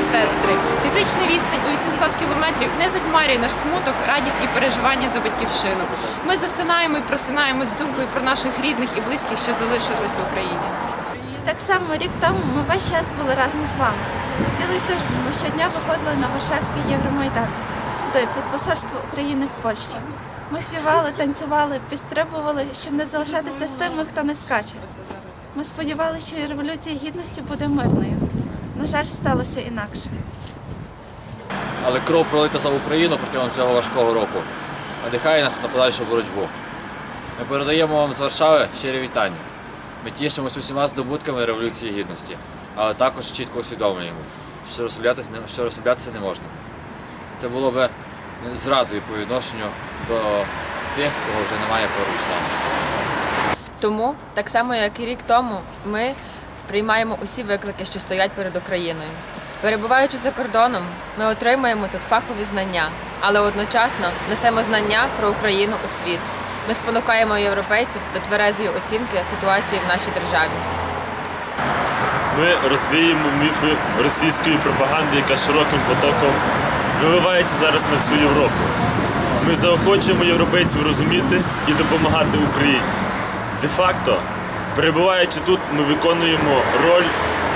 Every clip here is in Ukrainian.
сестри. Фізична відстань у 800 кілометрів не затьмарює наш смуток, радість і переживання за батьківщину. Ми засинаємо і просинаємось з думкою про наших рідних і близьких, що залишились в Україні. Так само рік тому ми весь час були разом з вами. Цілий тиждень ми щодня виходили на Варшавський Євромайдан, сюди, під посольство України в Польщі. Ми співали, танцювали, підстрибували, щоб не залишатися з тими, хто не скаче. Ми сподівалися, що революція гідності буде мирною. На жаль, сталося інакше. Але кров пролита за Україну протягом цього важкого року надихає нас на подальшу боротьбу. Ми передаємо вам з Варшави щирі вітання. Ми тішимося усіма здобутками Революції Гідності, але також чітко усвідомлюємо, що розслаблятися не, що розслаблятися не можна. Це було би зрадою по відношенню до тих, кого вже немає поруч з нами. Тому, так само як і рік тому, ми приймаємо усі виклики, що стоять перед Україною. Перебуваючи за кордоном, ми отримуємо тут фахові знання, але одночасно несемо знання про Україну у світ. Ми спонукаємо європейців до тверезої оцінки ситуації в нашій державі. Ми розвіємо міфи російської пропаганди, яка широким потоком виливається зараз на всю Європу. Ми заохочуємо європейців розуміти і допомагати Україні. Де-факто, перебуваючи тут, ми виконуємо роль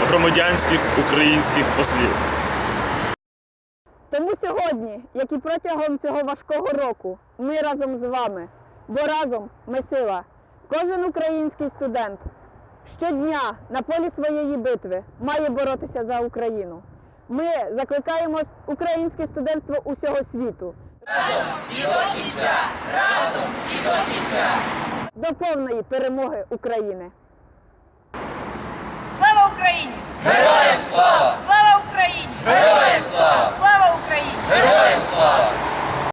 громадянських українських послів. Тому сьогодні, як і протягом цього важкого року, ми разом з вами, бо разом ми сила. Кожен український студент щодня на полі своєї битви має боротися за Україну. Ми закликаємо українське студентство усього світу. Разом і до кінця! Разом і до кінця! До повної перемоги України! Слава Україні! Героям слава!